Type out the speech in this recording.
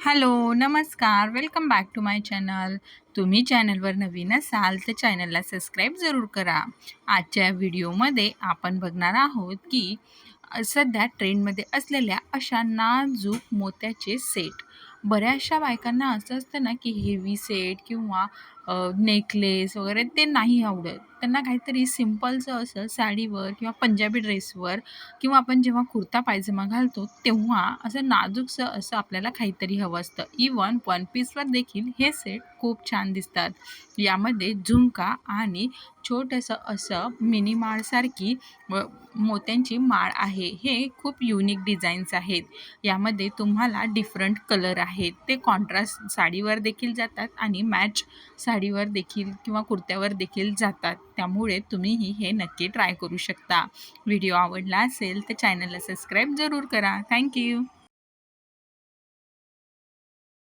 Hello नमस्कार. Welcome back to my channel तुम्ही चॅनलवर नवीन असाल तर चॅनलला सबस्क्राईब जरूर करा. आजच्या व्हिडिओमध्ये आपण बघणार आहोत की सध्या ट्रेंडमध्ये असलेल्या अशा नाजूक मोत्याचे सेट बऱ्याचशा बायकांना असं असतं ना की हेवी सेट किंवा नेकलेस वगैरे ते नाही आवडत. त्यांना काहीतरी सिम्पलचं असं साडीवर किंवा पंजाबी ड्रेसवर किंवा आपण जेव्हा कुर्ता पायजमा घालतो तेव्हा असं नाजूकसं असं आपल्याला काहीतरी हवं असतं. इवन वन पीसवर देखील हे सेट खूप छान दिसतात. यामध्ये झुमका आणि छोटंसं असं मिनी माळसारखी व मोत्यांची माळ आहे. हे खूप युनिक डिझाईन्स आहेत. यामध्ये तुम्हाला डिफरंट कलर आहेत. ते कॉन्ट्रास्ट साडीवर देखील जातात आणि मॅच साडीवर देखील किंवा कुर्त्यावर देखील जातात. त्यामुळे तुम्हीही हे नक्की ट्राय करू शकता. व्हिडिओ आवडला असेल तर चॅनलला सबस्क्राईब जरूर करा. थँक्यू